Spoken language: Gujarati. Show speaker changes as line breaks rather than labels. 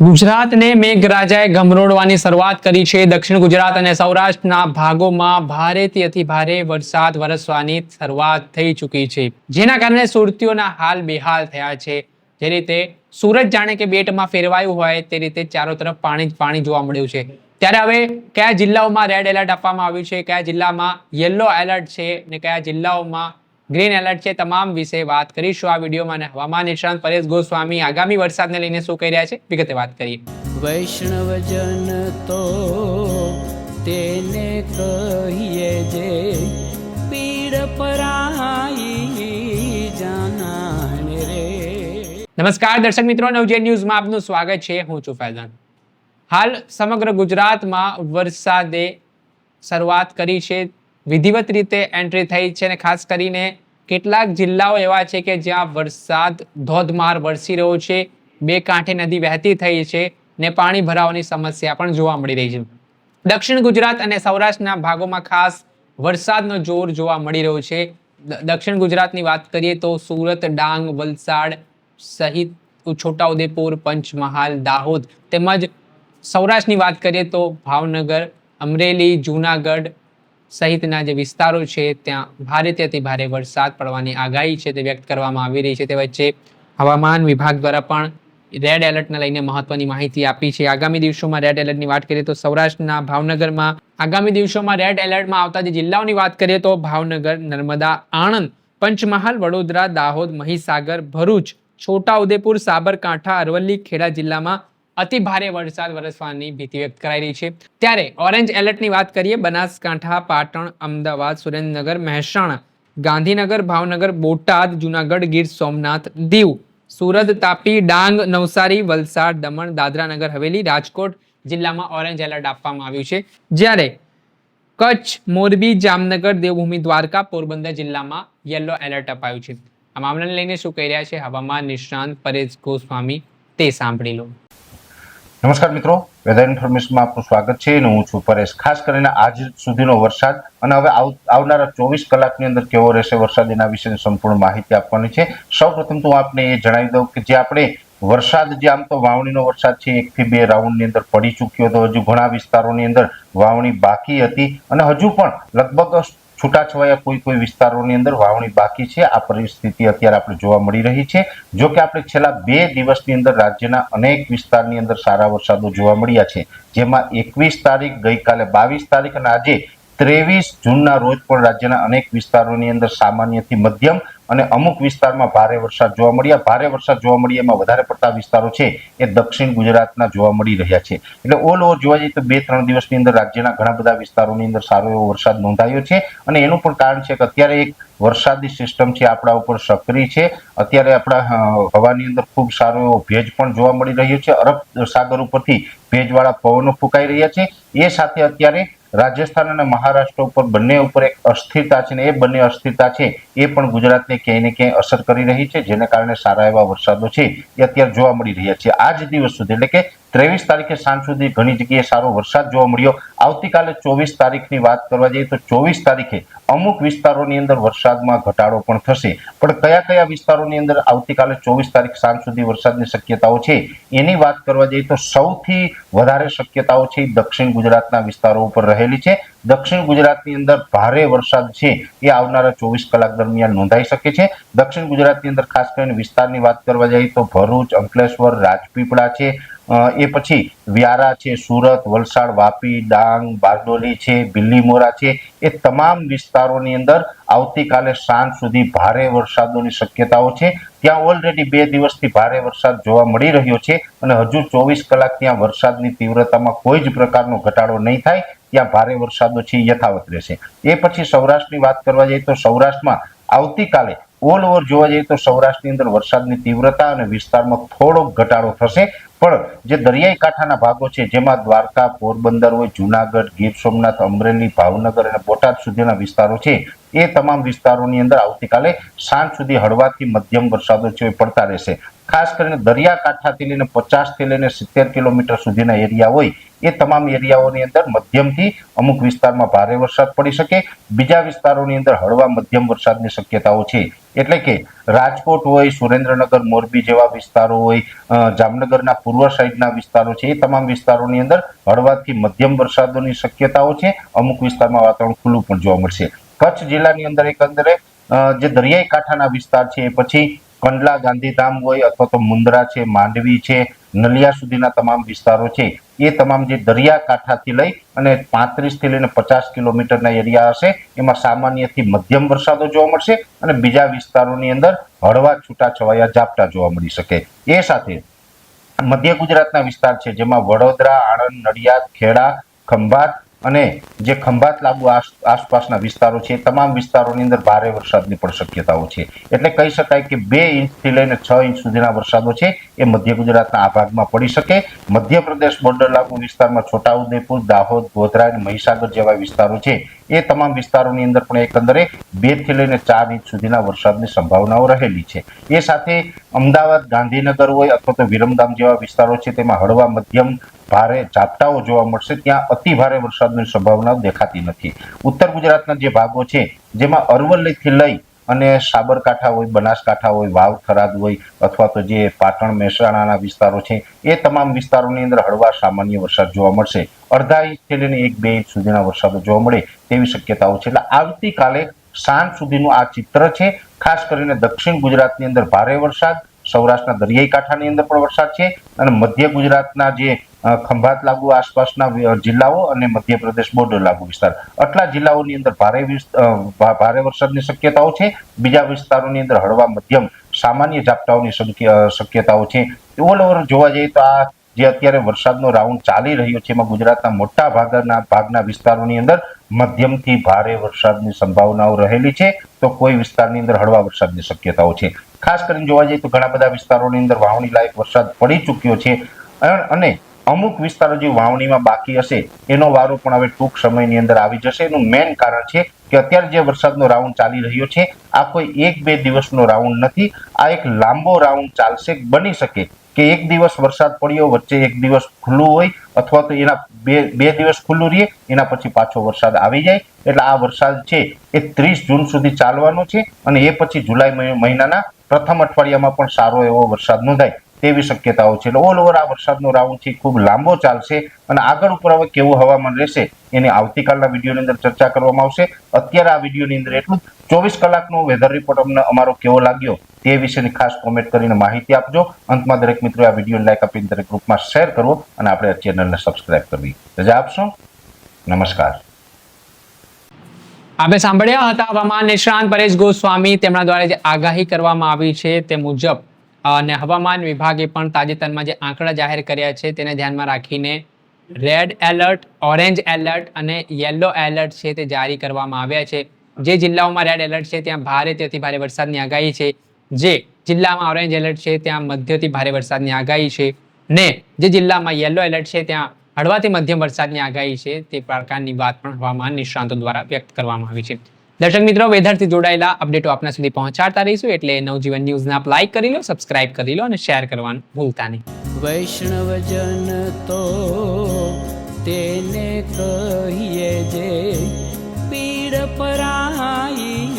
ગુજરાતને મેઘરાજાએ ગમરોડવાની શરૂઆત કરી છે. દક્ષિણ ગુજરાત અને સૌરાષ્ટ્રના ભાગોમાં ભારેથી અતિ ભારે વરસાદ વરસવાની શરૂઆત થઈ ચૂકી છે. જેના કારણે સુરતીઓના હાલ બેહાલ થયા છે. જે રીતે સુરત જાણે કે બેટમાં ફેરવાયું હોય તે રીતે ચારો તરફ પાણી જ પાણી જોવા મળ્યું છે. ત્યારે હવે કયા જિલ્લાઓમાં રેડ એલર્ટ આપવામાં આવ્યું છે? કયા જિલ્લામાં યલો એલર્ટ છે? અને કયા જિલ્લાઓમાં ગ્રીન એલર્ટ છે તમામ વિશે વાત કરીશું આ વિડીયોમાં અને હવામાન નિષ્ણાંત પરેશ ગોસ્વામી આગામી વરસાદને લઈને શું કહી રહ્યા છે વિગતે વાત કરીએ.
વૈષ્ણવજન તો તેને કહીએ જે પીડ પરાઈ જાનાને રે.
નમસ્કાર દર્શક મિત્રો નવજે ન્યૂઝમાં આપનું સ્વાગત છે હું છું ફૈઝાન. હાલ સમગ્ર ગુજરાતમાં વરસાદે શરૂઆત કરી છે વિધિવત રીતે એન્ટ્રી થઈ છે અને ખાસ કરીને કેટલાક જિલ્લાઓ એવા છે કે જ્યાં વરસાદ, ધોધમાર વરસી રહ્યો છે, બે કાંઠે નદી વહેતી થઈ છે ને પાણી ભરાવાની સમસ્યા પણ જોવા મળી રહી છે. દક્ષિણ ગુજરાત અને સૌરાષ્ટ્રના ભાગોમાં ખાસ વરસાદનો જોર જોવા મળી રહ્યો છે. દક્ષિણ ગુજરાતની વાત કરીએ તો સુરત, ડાંગ, વલસાડ સહિત છોટાઉદેપુર, પંચમહાલ, દાહોદ તેમજ સૌરાષ્ટ્રની વાત કરીએ તો ભાવનગર, અમરેલી, જૂનાગઢ સહિતના જે વિસ્તારો છે, ત્યાં ભારેથી અતિ ભારે વરસાદ પડવાની આગાહી છે તે વ્યક્ત કરવામાં આવી રહી છે. તે વચ્ચે હવામાન વિભાગ દ્વારા પણ રેડ એલર્ટને લઈને મહત્વની માહિતી આપી છે. આગામી દિવસોમાં રેડ એલર્ટની વાત કરીએ તો સૌરાષ્ટ્રના ભાવનગરમાં આગામી દિવસોમાં રેડ એલર્ટમાં આવતા જે જિલ્લાઓની વાત કરીએ તો ભાવનગર, નર્મદા, આણંદ, પંચમહાલ, વડોદરા, દાહોદ, મહીસાગર, ભરૂચ, છોટાઉદેપુર, સાબરકાંઠા, અરવલ્લી, ખેડા જિલ્લામાં અતિ ભારે વરસાદ વરસવાની ભીતિ વ્યક્ત કરાઈ રહી છે. ત્યારે ઓરેન્જ એલર્ટની વાત કરીએ, બનાસકાંઠા, પાટણ, અમદાવાદ, સુરેન્દ્રનગર, મહેસાણા, ગાંધીનગર, ભાવનગર, બોટાદ, જુનાગઢ, ગીર સોમનાથ, દીવ, સુરત, તાપી, ડાંગ, નવસારી, વલસાડ, દમણ દાદરા નગર હવેલી, રાજકોટ જિલ્લામાં ઓરેન્જ એલર્ટ આપવામાં આવ્યું છે. જ્યારે કચ્છ, મોરબી, જામનગર, દેવભૂમિ, દ્વારકા, પોરબંદર જિલ્લામાં યલો એલર્ટ અપાયું છે. આ મામલાને લઈને શું કહી રહ્યા છે? હવામાન નિષ્ણાંત પરેશ ગોસ્વામી, તે સાંભળી લો.
નમસ્કાર મિત્રો, વેધર ઇન્ફોર્મેશનમાં આપનું સ્વાગત છે. અને હું છું પરેશ. ખાસ કરીને આજ સુધીનો વરસાદ અને હવે આવ- આવનારા ચોવીસ કલાકની અંદર કેવો રહેશે વરસાદ એના વિશેની સંપૂર્ણ માહિતી આપવાની છે. સૌ પ્રથમ તો હું આપને એ જણાવી દઉં કે જે આપણે વરસાદ જે આમ તો વાવણીનો વરસાદ છે એકથી બે રાઉન્ડની અંદર પડી ચૂક્યો હતો. હજુ ઘણા વિસ્તારોની અંદર વાવણી બાકી હતી અને હજુ પણ લગભગ છૂટાછવાયા કોઈ કોઈ વિસ્તારોની અંદર વાવણી બાકી છે. આ પરિસ્થિતિ અત્યારે આપણે જોવા મળી રહી છે. જો કે આપણે છેલ્લા બે દિવસની અંદર રાજ્યના અનેક વિસ્તારની અંદર સારા વરસાદો જોવા મળ્યા છે. જેમાં એકવીસ તારીખ, ગઈકાલે બાવીસ તારીખ અને આજે ત્રેવીસ જૂનના રોજ પણ રાજ્યના અનેક વિસ્તારોની અંદર સામાન્યથી મધ્યમ અને અમુક વિસ્તારમાં ભારે વરસાદ જોવા મળ્યા. ભારે વરસાદ જોવા મળ્યા એમાં વધારે પડતા વિસ્તારો છે એ દક્ષિણ ગુજરાતના જોવા મળી રહ્યા છે. એટલે ઓલ ઓવર જોવા જઈએ તો બે ત્રણ દિવસની અંદર રાજ્યના ઘણા બધા વિસ્તારોની અંદર સારો એવો વરસાદ નોંધાયો છે અને એનું પણ કારણ છે કે અત્યારે એક વરસાદી સિસ્ટમ છે આપણા ઉપર સક્રિય છે. અત્યારે આપણા હવાની અંદર ખૂબ સારો એવો ભેજ પણ જોવા મળી રહ્યો છે. અરબ સાગર ઉપરથી ભેજવાળા પવનો ફૂંકાઈ રહ્યા છે. એ સાથે અત્યારે રાજસ્થાન અને મહારાષ્ટ્ર ઉપર બંને ઉપર એક અસ્થિરતા છે ને એ બંને અસ્થિરતા છે એ પણ ગુજરાતને ક્યાંય ને ક્યાંય અસર કરી રહી છે, જેને કારણે સારા એવા વરસાદો છે એ અત્યારે જોવા મળી રહ્યા છે. આજ દિવસ સુધી એટલે કે ત્રેવીસ તારીખે સાંજ સુધી ઘણી જગ્યાએ સારો વરસાદ જોવા મળ્યો. આવતીકાલે ચોવીસ તારીખની વાત કરવા જઈએ તો ચોવીસ તારીખે અમુક વિસ્તારોની અંદર વરસાદમાં ઘટાડો પણ થશે. પણ કયા કયા વિસ્તારોની અંદર આવતીકાલે ચોવીસ તારીખ સાંજ સુધી વરસાદની શક્યતાઓ છે એની વાત કરવા જઈએ તો સૌથી વધારે શક્યતાઓ છે દક્ષિણ ગુજરાતના વિસ્તારો ઉપર રહેલી છે. દક્ષિણ ગુજરાતની અંદર ભારે વરસાદ છે એ આવનારા ચોવીસ કલાક દરમિયાન નોંધાઈ શકે છે. દક્ષિણ ગુજરાતની અંદર ખાસ કરીને વિસ્તારની વાત કરવા જઈએ તો ભરૂચ, અંકલેશ્વર, રાજપીપળા છે. એ પછી વ્યારા છે, સુરત, વલસાડ, વાપી, ડાંગ, બારડોલી છે બિલ્લીમોરા છે, એ તમામ વિસ્તારોની અંદર આવતીકાલે સાંજ સુધી ભારે વરસાદોની શક્યતાઓ છે. ત્યાં ઓલરેડી બે દિવસથી ભારે વરસાદ જોવા મળી રહ્યો છે અને હજુ ચોવીસ કલાક ત્યાં વરસાદની તીવ્રતામાં કોઈ જ પ્રકારનો ઘટાડો નહીં થાય. ત્યાં ભારે વરસાદો છે, યથાવત રહેશે. એ પછી સૌરાષ્ટ્રની વાત કરવા જઈએ તો સૌરાષ્ટ્રમાં આવતીકાલે ઓલ ઓવર જોવા જઈએ તો સૌરાષ્ટ્રની અંદર વરસાદની તીવ્રતા અને વિસ્તારમાં થોડોક ઘટાડો થશે. પણ જે દરિયાઈ કાંઠાના ભાગો છે, જેમાં દ્વારકા, પોરબંદર હોય, જુનાગઢ, ગીર સોમનાથ, અમરેલી, ભાવનગર અને બોટાદ સુધીના વિસ્તારો છે, એ તમામ વિસ્તારોની અંદર આવતીકાલે સાંજ સુધી હળવાથી મધ્યમ વરસાદો છે પડતા રહેશે. ખાસ કરીને દરિયાકાંઠાથી લઈને પચાસથી લઈને સિત્તેર કિલોમીટર સુધીના એરિયા હોય, એ તમામ એરિયાઓની અંદર મધ્યમથી અમુક વિસ્તારમાં ભારે વરસાદ પડી શકે. બીજા વિસ્તારોની અંદર હળવા મધ્યમ વરસાદની શક્યતાઓ છે. એટલે કે રાજકોટ હોય, સુરેન્દ્રનગર, મોરબી જેવા વિસ્તારો હોય જામનગરના પૂર્વ સાઈડના વિસ્તારો છે, એ તમામ વિસ્તારોની અંદર હળવાથી મધ્યમ વરસાદોની શક્યતાઓ છે. અમુક વિસ્તારમાં વાતાવરણ ખુલ્લું પણ જોવા મળશે. કચ્છ જિલ્લાની અંદર એકંદરે જે દરિયાઈ કાંઠાના વિસ્તાર છે, એ પછી કંડલા, ગાંધીધામ હોય અથવા તો મુન્દ્રા છે, માંડવી છે, નલિયા સુધીના તમામ વિસ્તારો છે, એ તમામ જે દરિયાકાંઠાથી લઈ અને પાંત્રીસથી લઈને પચાસ કિલોમીટરના એરિયા હશે. એમાં સામાન્યથી મધ્યમ વરસાદો જોવા મળશે અને બીજા વિસ્તારોની અંદર હળવા છૂટાછવાયા ઝાપટા જોવા મળી શકે. એ સાથે મધ્ય ગુજરાતના વિસ્તાર છે, જેમાં વડોદરા, આણંદ, નડિયાદ, ખેડા, ખંભાત અને જે ખંભાત લાગુ આસપાસના વિસ્તારો છે તમામ વિસ્તારોની અંદર ભારે વરસાદની પણ શક્યતાઓ છે. એટલે કહી શકાય કે બે ઇંચથી લઈને છ ઇંચ સુધીના વરસાદો છે, એ મધ્ય ગુજરાતના આ ભાગમાં પડી શકે. મધ્યપ્રદેશ બોર્ડર લાગુ વિસ્તારમાં છોટાઉદેપુર, દાહોદ, ગોધરા અને મહીસાગર જેવા વિસ્તારો છે એ તમામ વિસ્તારોની અંદર પણ એકંદરે બેથી લઈને ચાર ઇંચ સુધીના વરસાદની સંભાવનાઓ રહેલી છે. એ સાથે અમદાવાદ, ગાંધીનગર હોય અથવા તો વિરમગામ જેવા વિસ્તારો છે, તેમાં હળવા મધ્યમ ભારે ઝાપટાઓ જોવા મળશે. ત્યાં અતિ ભારે વરસાદની સંભાવના દેખાતી નથી. ઉત્તર ગુજરાતના જે ભાગો છે, જેમાં અરવલ્લીથી લઈ અને સાબરકાંઠા હોય, બનાસકાંઠા હોય, વાવ થરાદ હોય, અથવા તો જે પાટણ મહેસાણાના વિસ્તારો છે, એ તમામ વિસ્તારોની અંદર હળવા સામાન્ય વરસાદ જોવા મળશે. અડધા ઇંચથી લઈને એક બે ઇંચ સુધીના વરસાદો જોવા મળે તેવી શક્યતાઓ છે. એટલે આવતીકાલે સાંજ સુધીનું આ ચિત્ર છે. ખાસ કરીને દક્ષિણ ગુજરાતની અંદર ભારે વરસાદ સૌરાષ્ટ્રના દરિયાઈ કાંઠાની અંદર પણ વરસાદ છે અને મધ્ય ગુજરાતના જે ખંભાત લાગુ આસપાસના જિલ્લાઓ અને મધ્યપ્રદેશ બોર્ડર લાગુ વિસ્તાર. આટલા જિલ્લાઓની અંદર ભારે ભારે વરસાદની શક્યતાઓ છે. બીજા વિસ્તારોની અંદર હળવા મધ્યમ સામાન્ય ઝાપટાઓની શક્યતાઓ છે. ઓલ ઓવર જોવા જઈએ તો આ જે અત્યારે વરસાદનો રાઉન્ડ ચાલી રહ્યો છે એમાં ગુજરાતના મોટા ભાગના ભાગના વિસ્તારોની અંદર મધ્યમથી ભારે વરસાદની સંભાવનાઓ રહેલી છે. તો કોઈ વિસ્તારની અંદર હળવા વરસાદની શક્યતાઓ છે. ખાસ કરીને જોવા જઈએ તો ઘણા બધા વિસ્તારોની અંદર વાવણી લાયક વરસાદ પડી ચૂક્યો છે. અને અમુક વિસ્તારો જે વાવણીમાં બાકી હશે, એનો વારો પણ હવે ટૂંક સમયની અંદર આવી જશે. એનું મેઇન કારણ છે કે અત્યારે જે વરસાદનો રાઉન્ડ ચાલી રહ્યો છે, આ કોઈ એક બે દિવસનો રાઉન્ડ નથી. આ એક લાંબો રાઉન્ડ ચાલશે, બની શકે કે એક દિવસ વરસાદ પડ્યો, વચ્ચે એક દિવસ ખુલ્લું હોય, અથવા તો એના બે બે દિવસ ખુલ્લું રહે, એના પછી પાછો વરસાદ આવી જાય. એટલે આ વરસાદ છે એ ત્રીસ જૂન સુધી ચાલવાનો છે અને એ પછી જુલાઈ મહિનાના પ્રથમ અઠવાડિયામાં પણ સારો એવો વરસાદ નોંધાય તેવી શક્યતાઓ છે. એટલે ઓલ ઓવર આ વરસાદનો રાઉન્ડ છે ખૂબ લાંબો ચાલશે અને આગળ ઉપર હવે કેવું હવામાન રહેશે એની આવતીકાલના વિડીયોની અંદર ચર્ચા કરવામાં આવશે. અત્યારે આ વિડીયોની અંદર એટલું ચોવીસ કલાકનો વેધર રિપોર્ટ અમને અમારો કેવો લાગ્યો તે વિશેની ખાસ કોમેન્ટ કરીને માહિતી આપજો. અંતમાં દરેક મિત્રો આ વીડિયો લાઈક આપીને દરેક ગ્રુપમાં શેર કરવો અને આપણે ચેનલને સબસ્ક્રાઇબ કરવી. રજા આપશો. નમસ્કાર.
આપણે સાંભળ્યા હતા હવામાન નિષ્ણાંત પરેશ ગોસ્વામી. તેમના દ્વારા જે આગાહી કરવામાં આવી છે તે મુજબ, અને હવામાન વિભાગે પણ તાજેતરમાં જે આંકડા જાહેર કર્યા છે તેને ધ્યાનમાં રાખીને રેડ એલર્ટ ઓરેન્જ એલર્ટ અને યલો એલર્ટ છે તે જારી કરવામાં આવ્યા છે. જે જિલ્લાઓમાં રેડ એલર્ટ છે ત્યાં ભારે તેથી ભારે વરસાદની આગાહી છે. જે જિલ્લામાં ઓરેન્જ એલર્ટ છે ત્યાં મધ્યથી ભારે વરસાદની આગાહી છે. ને જે જિલ્લામાં યલો એલર્ટ છે ત્યાં હળવાથી મધ્યમ વરસાદની આગાહી છે તે પ્રકારની વાત પણ હવામાન નિષ્ણાંતો દ્વારા વ્યક્ત કરવામાં આવી છે. દર્શક મિત્રો, વેધરથી જોડાયેલા અપડેટો આપના સુધી પહોંચાડતા રહીશું એટલે નવજીવન ન્યૂઝને આપ લાઈક કરી લો, સબસ્ક્રાઇબ કરી લો અને શેર કરવાનું ભૂલતા નહીં.
વૈષ્ણવજન તો તેને કહીએ જે પીડ પરાઈ